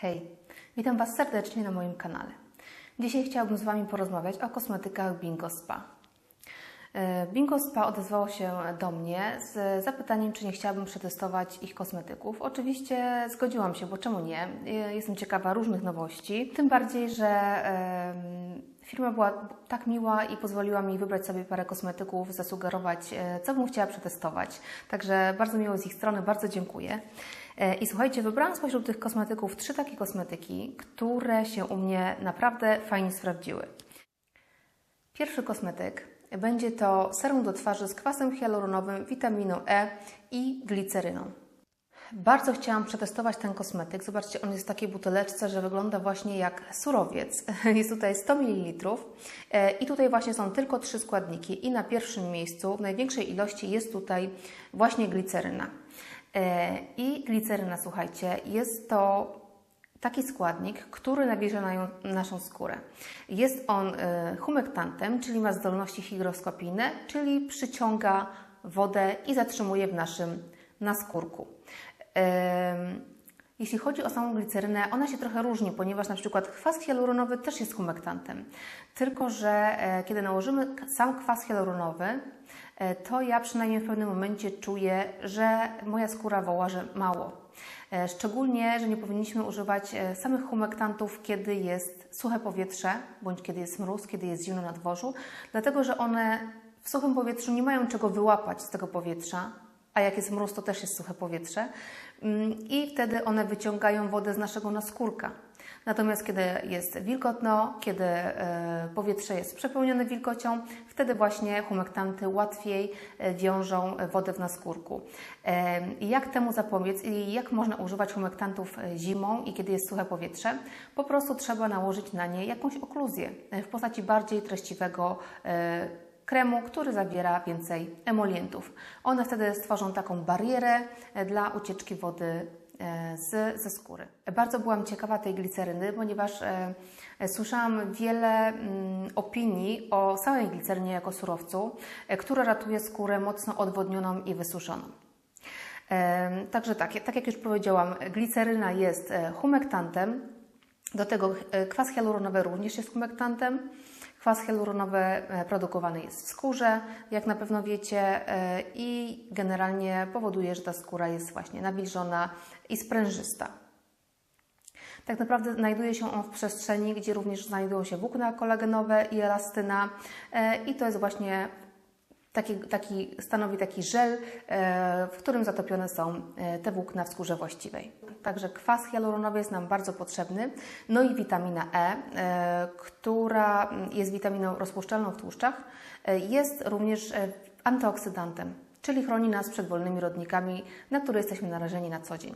Hej, witam Was serdecznie na moim kanale. Dzisiaj chciałabym z Wami porozmawiać o kosmetykach Bingo Spa. E, Bingo Spa odezwało się do mnie z zapytaniem, czy nie chciałabym przetestować ich kosmetyków. Oczywiście zgodziłam się, bo czemu nie? E, Jestem ciekawa różnych nowości. Tym bardziej, że firma była tak miła i pozwoliła mi wybrać sobie parę kosmetyków, zasugerować, e, co bym chciała przetestować. Także bardzo miło z ich strony, bardzo dziękuję. I słuchajcie, wybrałam spośród tych kosmetyków trzy takie kosmetyki, które się u mnie naprawdę fajnie sprawdziły. Pierwszy kosmetyk będzie to serum do twarzy z kwasem hialuronowym, witaminą E i gliceryną. Bardzo chciałam przetestować ten kosmetyk. Zobaczcie, on jest w takiej buteleczce, że wygląda właśnie jak surowiec. Jest tutaj 100 ml e, i tutaj właśnie są tylko trzy składniki. I na pierwszym miejscu, w największej ilości jest tutaj właśnie gliceryna. E, I gliceryna, słuchajcie, jest to taki składnik, który nawilża na naszą skórę. Jest on e, humektantem, czyli ma zdolności hygroskopijne, czyli przyciąga wodę i zatrzymuje w naszym naskórku. Em, Jeśli chodzi o samą glicerynę, ona się trochę różni, ponieważ na przykład kwas hialuronowy też jest humektantem. Tylko, że e, kiedy nałożymy sam kwas hialuronowy, e, to ja przynajmniej w pewnym momencie czuję, że moja skóra woła, że mało. E, Szczególnie, że nie powinniśmy używać e, samych humektantów, kiedy jest suche powietrze, bądź kiedy jest mróz, kiedy jest zimno na dworzu, dlatego że one w suchym powietrzu nie mają czego wyłapać z tego powietrza, a jak jest mróz, to też jest suche powietrze. Mm, I wtedy one wyciągają wodę z naszego naskórka. Natomiast kiedy jest wilgotno, kiedy e, powietrze jest przepełnione wilgocią, wtedy właśnie humektanty łatwiej e, wiążą wodę w naskórku. E, jak temu zapobiec i jak można używać humektantów zimą i kiedy jest suche powietrze? Po prostu trzeba nałożyć na nie jakąś okluzję w postaci bardziej treściwego kremu, który zawiera więcej emolientów. One wtedy stworzą taką barierę e, dla ucieczki wody e, z, ze skóry. Bardzo byłam ciekawa tej gliceryny, ponieważ e, e, słyszałam wiele mm, opinii o samej glicerynie jako surowcu, e, ratuje skórę mocno odwodnioną i wysuszoną. E, Także tak, tak jak już powiedziałam, gliceryna jest humektantem, do tego kwas hialuronowy również jest humektantem. Kwas hialuronowy e, produkowany jest w skórze, jak na pewno wiecie, e, i generalnie powoduje, że ta skóra jest właśnie nawilżona i sprężysta. Tak naprawdę znajduje się on w przestrzeni, gdzie również znajdują się włókna kolagenowe i elastyna, e, i to jest właśnie taki, taki, stanowi taki żel, e, w którym zatopione są e, te włókna w skórze właściwej. Także kwas hialuronowy jest nam bardzo potrzebny. No i witamina E, e, która jest witaminą rozpuszczalną w tłuszczach, jest również antyoksydantem, czyli chroni nas przed wolnymi rodnikami, na które jesteśmy narażeni na co dzień.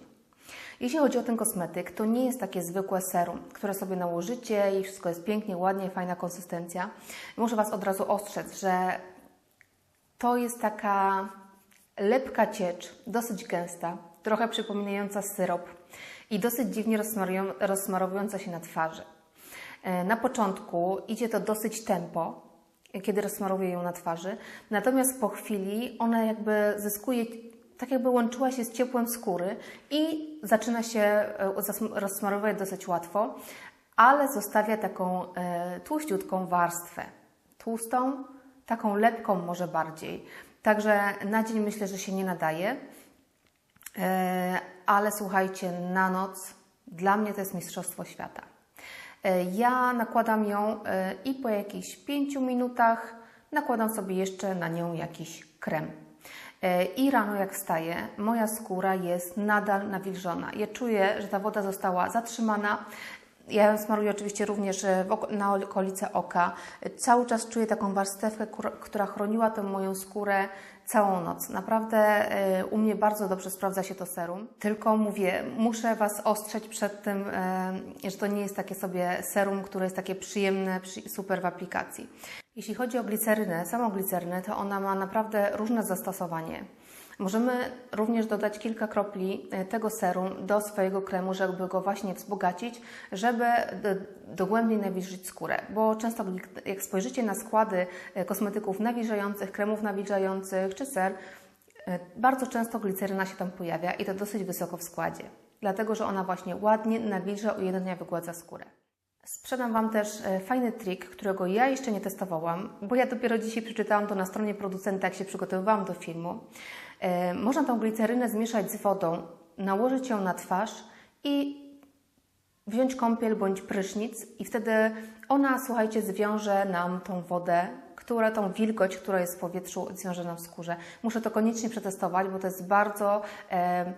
Jeśli chodzi o ten kosmetyk, to nie jest takie zwykłe serum, które sobie nałożycie i wszystko jest pięknie, ładnie, fajna konsystencja. Muszę Was od razu ostrzec, że to jest taka lepka ciecz, dosyć gęsta, trochę przypominająca syrop i dosyć dziwnie rozsmarowująca się na twarzy. E, Na początku idzie to dosyć tempo, kiedy rozsmarowuję ją na twarzy, natomiast po chwili ona jakby zyskuje, tak jakby łączyła się z ciepłem skóry i zaczyna się e, rozsmarowywać dosyć łatwo, ale zostawia taką e, tłuściutką warstwę. Tłustą, taką lepką może bardziej. Także na dzień myślę, że się nie nadaje. E, ale słuchajcie, na noc dla mnie to jest Mistrzostwo Świata. E, Ja nakładam ją e, i po jakichś 5 minutach nakładam sobie jeszcze na nią jakiś krem. I rano jak wstaję, moja skóra jest nadal nawilżona. Ja czuję, że ta woda została zatrzymana. Ja smaruję oczywiście również e, na okolice oka. Cały czas czuję taką warstewkę, która chroniła tę moją skórę całą noc. Naprawdę e, u mnie bardzo dobrze sprawdza się to serum. Tylko mówię, muszę Was ostrzec przed tym, e, że to nie jest takie sobie serum, które jest takie przyjemne, przy- super w aplikacji. Jeśli chodzi o glicerynę, samą glicerynę, to ona ma naprawdę różne zastosowanie. Możemy również dodać kilka kropli e, tego serum do swojego kremu, żeby go właśnie wzbogacić, żeby dogłębnie nawilżyć skórę. Bo często, jak spojrzycie na składy e, kosmetyków nawilżających, kremów nawilżających czy ser, e, bardzo często gliceryna się tam pojawia i to dosyć wysoko w składzie. dlatego że ona właśnie ładnie nawilża, ujednania, wygładza skórę. Sprzedam Wam też fajny trik, którego ja jeszcze nie testowałam, bo ja dopiero dzisiaj przeczytałam to na stronie producenta, jak się przygotowywałam do filmu. E, można tą glicerynę zmieszać z wodą, nałożyć ją na twarz i wziąć kąpiel bądź prysznic i wtedy ona, słuchajcie, zwiąże nam tą wodę, która tą wilgoć, która jest w powietrzu, zwiąże nam w skórze. Muszę to koniecznie przetestować, bo to jest bardzo e,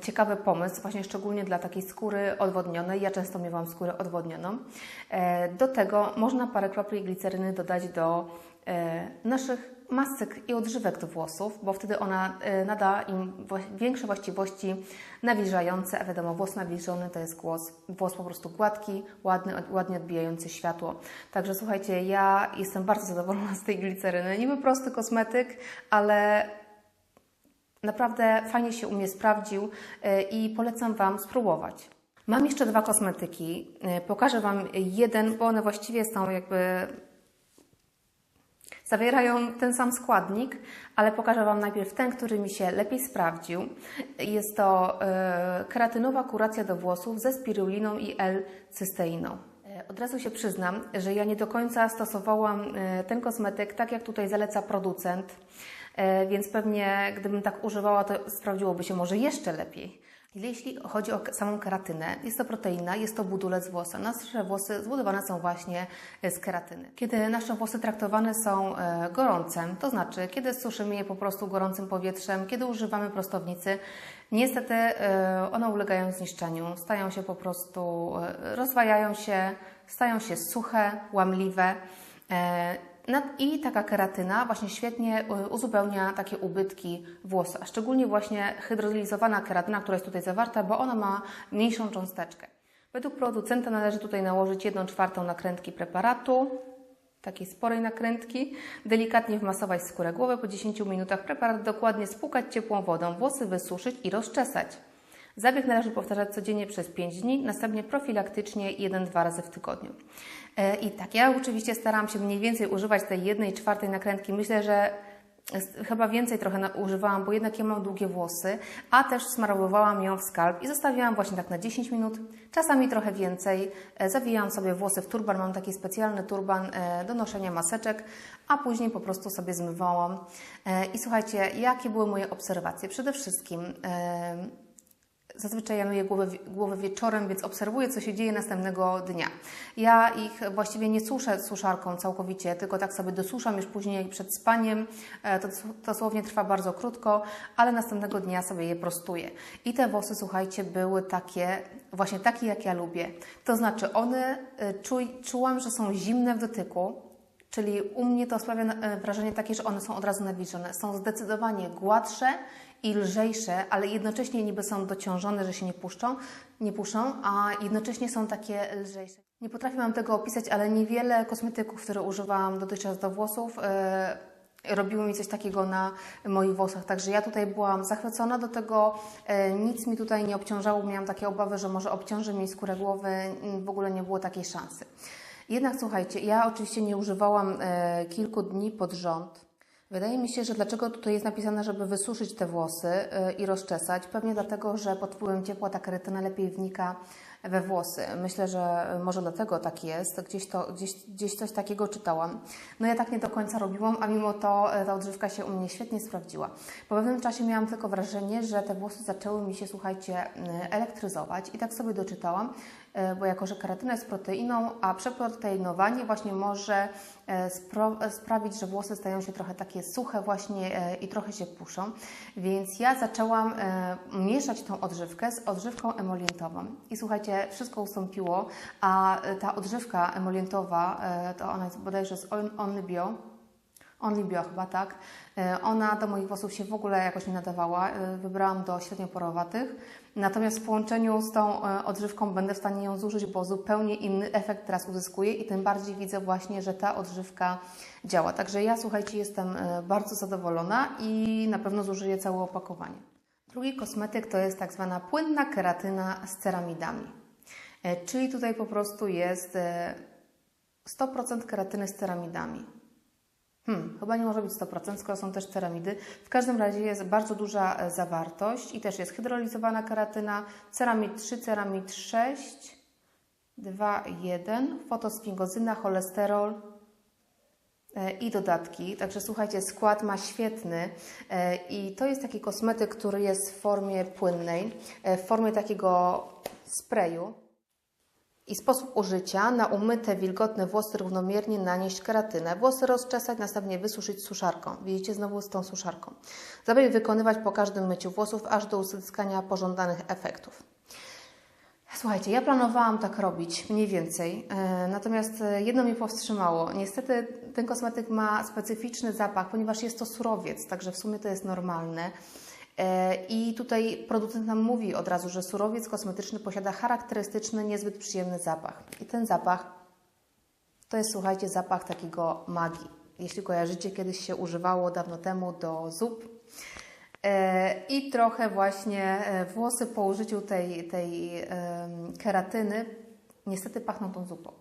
ciekawy pomysł, właśnie szczególnie dla takiej skóry odwodnionej. Ja często miewam skórę odwodnioną. E, do tego można parę kropli gliceryny dodać do e, naszych masek i odżywek do włosów, bo wtedy ona e, nada im większe właściwości nawilżające, a wiadomo, włos nawilżony to jest głos, włos po prostu gładki, ładny, ładnie odbijający światło. Także słuchajcie, ja jestem bardzo zadowolona z tej gliceryny. Niby prosty kosmetyk, ale naprawdę fajnie się u mnie sprawdził e, i polecam Wam spróbować. Mam jeszcze dwa kosmetyki. E, pokażę Wam jeden, bo one właściwie są jakby Zawierają ten sam składnik, ale pokażę Wam najpierw ten, który mi się lepiej sprawdził. Jest to e, keratynowa kuracja do włosów ze spiruliną i L-cysteiną. E, od razu się przyznam, że ja nie do końca stosowałam e, ten kosmetyk tak, jak tutaj zaleca producent, więc pewnie gdybym tak używała, to sprawdziłoby się może jeszcze lepiej. Jeśli chodzi o samą keratynę, jest to proteina, jest to budulec włosa. Nasze włosy zbudowane są właśnie e, z keratyny. Kiedy nasze włosy traktowane są e, gorące, to znaczy kiedy suszymy je po prostu gorącym powietrzem, kiedy używamy prostownicy, niestety e, one ulegają zniszczeniu, stają się po prostu, rozwajają się, stają się suche, łamliwe. I taka keratyna właśnie świetnie y, uzupełnia takie ubytki włosa, a szczególnie właśnie hydrolyzowana keratyna, która jest tutaj zawarta, bo ona ma mniejszą cząsteczkę. Według producenta należy tutaj nałożyć 1 czwartą nakrętki preparatu, takiej sporej nakrętki, delikatnie wmasować skórę głowy, po 10 minutach preparat dokładnie spłukać ciepłą wodą, włosy wysuszyć i rozczesać. Zabieg należy powtarzać codziennie przez 5 dni, następnie profilaktycznie 1-2 razy w tygodniu. E, I tak, ja oczywiście staram się mniej więcej używać tej jednej czwartej nakrętki. Myślę, że chyba więcej trochę używałam, bo jednak ja mam długie włosy, a też smarowałam ją w skalp i zostawiałam właśnie tak na 10 minut, czasami trochę więcej. E, zawijałam sobie włosy w turban, mam taki specjalny turban e, do noszenia maseczek, a później po prostu sobie zmywałam. I słuchajcie, jakie były moje obserwacje? Przede wszystkim Zazwyczaj ja myję głowę, głowę wieczorem, więc obserwuję, co się dzieje następnego dnia. Ja ich właściwie nie suszę suszarką całkowicie, tylko tak sobie dosuszam już później przed spaniem. E, to dosłownie trwa bardzo krótko, ale następnego dnia sobie je prostuję. I te włosy, słuchajcie, były takie, właśnie takie, jak ja lubię. To znaczy, one e, czuj, czułam, że są zimne w dotyku, Czyli u mnie to sprawia e, wrażenie takie, że one są od razu nawilżone. Są zdecydowanie gładsze i lżejsze, ale jednocześnie niby są dociążone, że się nie puszczą, nie puszczą, a jednocześnie są takie lżejsze. Nie potrafię Wam tego opisać, ale niewiele kosmetyków, które używałam dotychczas do włosów, yy, robiły mi coś takiego na moich włosach. Także ja tutaj byłam zachwycona do tego, yy, nic mi tutaj nie obciążało. Miałam takie obawy, że może obciąży mi skórę głowy, w ogóle nie było takiej szansy. Jednak słuchajcie, ja oczywiście nie używałam yy, kilku dni pod rząd Wydaje mi się, że dlaczego tutaj jest napisane, żeby wysuszyć te włosy y, i rozczesać? Pewnie dlatego, że pod wpływem ciepła ta kerytyna lepiej wnika we włosy. Myślę, że może dlatego tak jest. Gdzieś, to, gdzieś, gdzieś coś takiego czytałam. No ja tak nie do końca robiłam, a mimo to e, ta odżywka się u mnie świetnie sprawdziła. Po pewnym czasie miałam tylko wrażenie, że te włosy zaczęły mi się, słuchajcie, elektryzować i tak sobie doczytałam, bo jako, że keratyna jest proteiną, a przeproteinowanie właśnie może e, sprawić, że włosy stają się trochę takie suche właśnie i trochę się puszą. Więc ja zaczęłam mieszać tą odżywkę z odżywką emolientową. I słuchajcie, wszystko ustąpiło, a ta odżywka emolientowa, e, to ona jest bodajże z Only Bio, Only Bio chyba, tak? E, ona do moich włosów się w ogóle jakoś nie nadawała. E, wybrałam do średnioporowatych. Natomiast w połączeniu z tą odżywką będę w stanie ją zużyć, bo zupełnie inny efekt teraz uzyskuję i tym bardziej widzę właśnie, że ta odżywka działa. Także ja, słuchajcie, jestem bardzo zadowolona i na pewno zużyję całe opakowanie. Drugi kosmetyk to jest tak zwana płynna keratyna z ceramidami. E, czyli tutaj po prostu jest 100% e, keratyny z ceramidami. Hmm, chyba nie może być 100%, skoro są też ceramidy. W każdym razie jest bardzo duża e, zawartość i też jest hydrolizowana keratyna, ceramid 3, ceramid 6, 2, 1, fotosfingozyna, cholesterol e, i dodatki. Także słuchajcie, skład ma świetny e, i to jest taki kosmetyk, który jest w formie płynnej, w formie takiego sprayu. I sposób użycia na umyte, wilgotne włosy równomiernie nanieść keratynę. Włosy rozczesać, następnie wysuszyć suszarką. Widzicie znowu z tą suszarką. Zabieg wykonywać po każdym myciu włosów, aż do uzyskania pożądanych efektów. Słuchajcie, ja planowałam tak robić mniej więcej, e, natomiast e, jedno mnie powstrzymało. Niestety ten kosmetyk ma specyficzny zapach, ponieważ jest to surowiec, także w sumie to jest normalne. E, I tutaj producent nam mówi od razu, że surowiec kosmetyczny posiada charakterystyczny, niezbyt przyjemny zapach. I ten zapach to jest, słuchajcie, zapach takiego magii. Jeśli kojarzycie, kiedyś się używało dawno temu do zup. E, I trochę właśnie e, włosy po użyciu tej, tej keratyny niestety pachną tą zupą.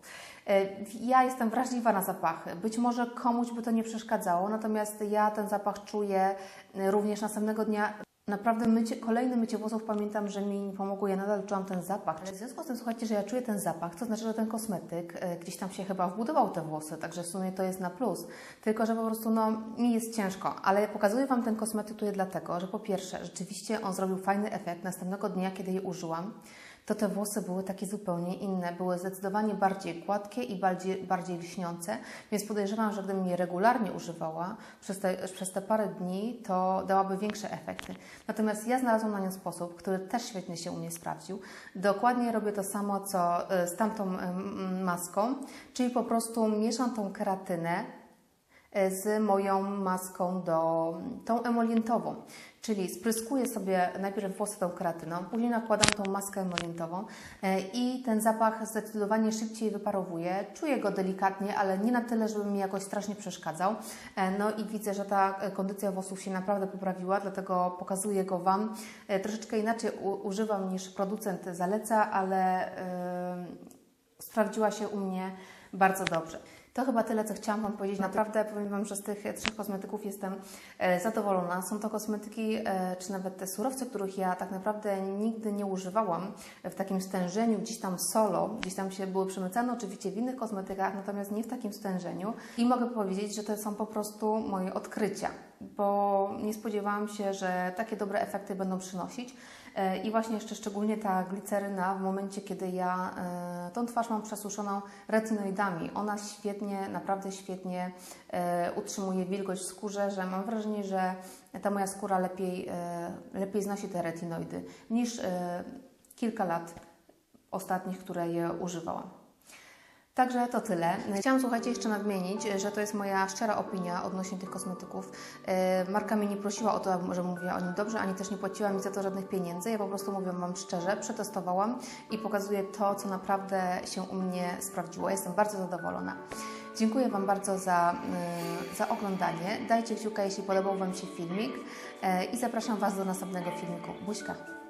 E, Ja jestem wrażliwa na zapachy. Być może komuś by to nie przeszkadzało, natomiast ja ten zapach czuję e, również następnego dnia. Naprawdę mycie, kolejne mycie włosów pamiętam, że mi nie pomogło, ja nadal czułam ten zapach. Ale w związku z tym, słuchajcie, że ja czuję ten zapach, to znaczy, że ten kosmetyk e, gdzieś tam się chyba wbudował te włosy, także w sumie to jest na plus. Tylko, że po prostu no, mi jest ciężko, ale pokazuję Wam ten kosmetyk tutaj dlatego, że po pierwsze, rzeczywiście on zrobił fajny efekt następnego dnia, kiedy je użyłam to te włosy były takie zupełnie inne. Były zdecydowanie bardziej gładkie i bardziej, bardziej lśniące, więc podejrzewam, że gdybym je regularnie używała przez te, przez te parę dni, to dałaby większe efekty. Natomiast ja znalazłam na nią sposób, który też świetnie się u mnie sprawdził. Dokładnie robię to samo, co y, z tamtą y, maską, czyli po prostu mieszam tą keratynę z moją maską do tą emolientową. Czyli spryskuję sobie najpierw włosy tą keratyną, później nakładam tą maskę emolientową e, i ten zapach zdecydowanie szybciej wyparowuje. Czuję go delikatnie, ale nie na tyle, żeby mi jakoś strasznie przeszkadzał. E, No i widzę, że ta e, kondycja włosów się naprawdę poprawiła, dlatego pokazuję go Wam. E, Troszeczkę inaczej używam niż producent zaleca, ale e, sprawdziła się u mnie bardzo dobrze. To chyba tyle, co chciałam Wam powiedzieć. Naprawdę powiem Wam, że z tych e, trzech kosmetyków jestem e, zadowolona. Są to kosmetyki, e, czy nawet te surowce, których ja tak naprawdę nigdy nie używałam w takim stężeniu, gdzieś tam solo, gdzieś tam się były przemycane oczywiście w innych kosmetykach, natomiast nie w takim stężeniu. I mogę powiedzieć, że to są po prostu moje odkrycia, bo nie spodziewałam się, że takie dobre efekty będą przynosić. E, I właśnie jeszcze szczególnie ta gliceryna w momencie, kiedy ja e, tą twarz mam przesuszoną retinoidami, ona świetnie, naprawdę świetnie e, utrzymuje wilgoć w skórze, że mam wrażenie, że ta moja skóra lepiej, lepiej znosi te retinoidy niż kilka lat ostatnich, które je używałam. Także to tyle. Chciałam, słuchajcie, jeszcze nadmienić, że to jest moja szczera opinia odnośnie tych kosmetyków. E, Marka mnie nie prosiła o to, że mówiła o nim dobrze, ani też nie płaciła mi za to żadnych pieniędzy. Ja po prostu mówię Wam szczerze, przetestowałam i pokazuję to, co naprawdę się u mnie sprawdziło. Jestem bardzo zadowolona. Dziękuję Wam bardzo za, y, za oglądanie. Dajcie kciuka, jeśli podobał Wam się filmik e, i zapraszam Was do następnego filmiku. Buźka!